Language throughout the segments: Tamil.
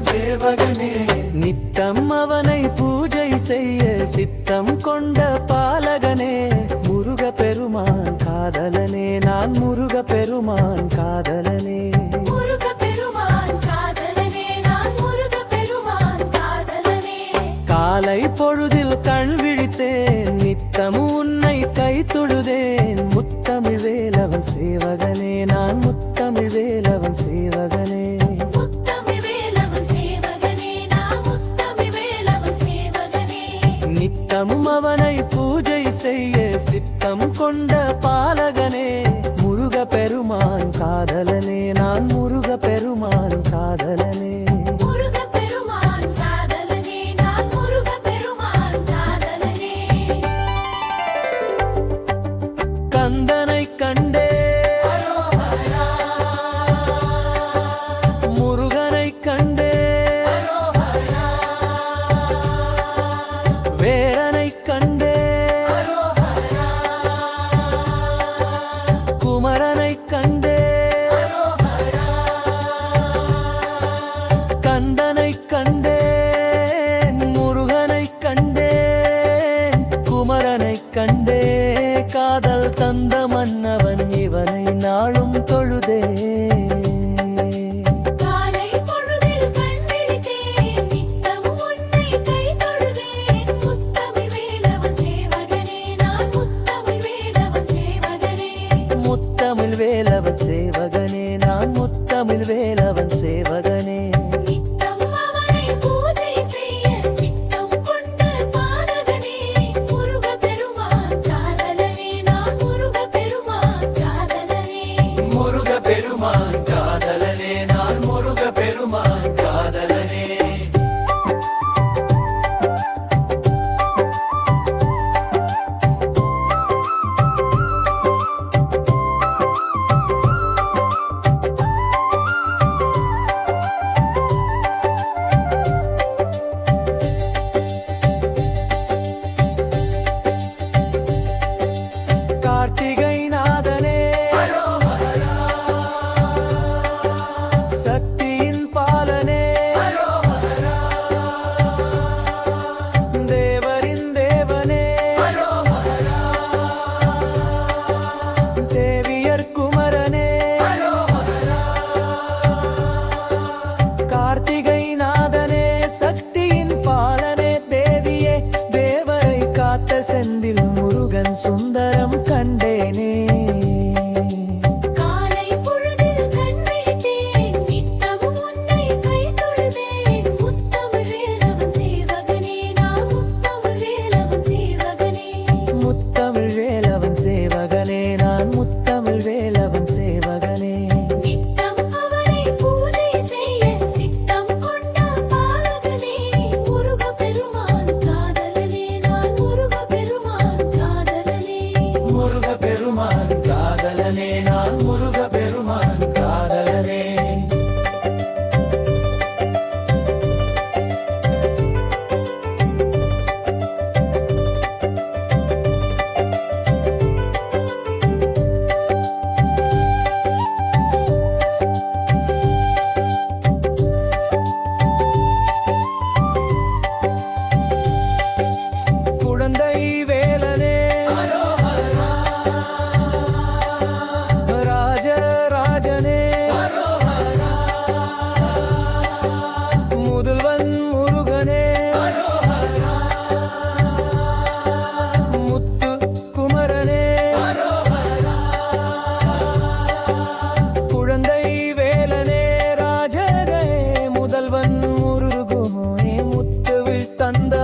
சேவகனே. நித்தம் அவனை பூஜை செய்ய சித்தம் கொண்ட பால தினமும் அவனை பூஜை செய்ய சித்தம் கொண்ட பாலகனே முருக பெருமான் காதலனே நான் முருக கந்தனை கண்டேன் முருகனை கண்டேன் குமரனை கண்டே காதல் தந்த மன்னவன் இவனை நாளும் தொழுதே முத்தமிழ் வேலவன் சேவகன் சுந்தர Maria. வீட்டனே முதல்வன் முருகனே. முத்து குமரனே. குழந்தை வேலனே ராஜனே. முதல்வன் முருகுனே முத்துவில் தந்த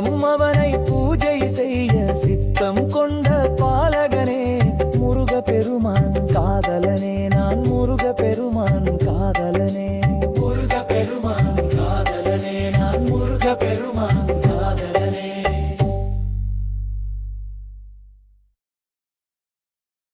அம்மாவ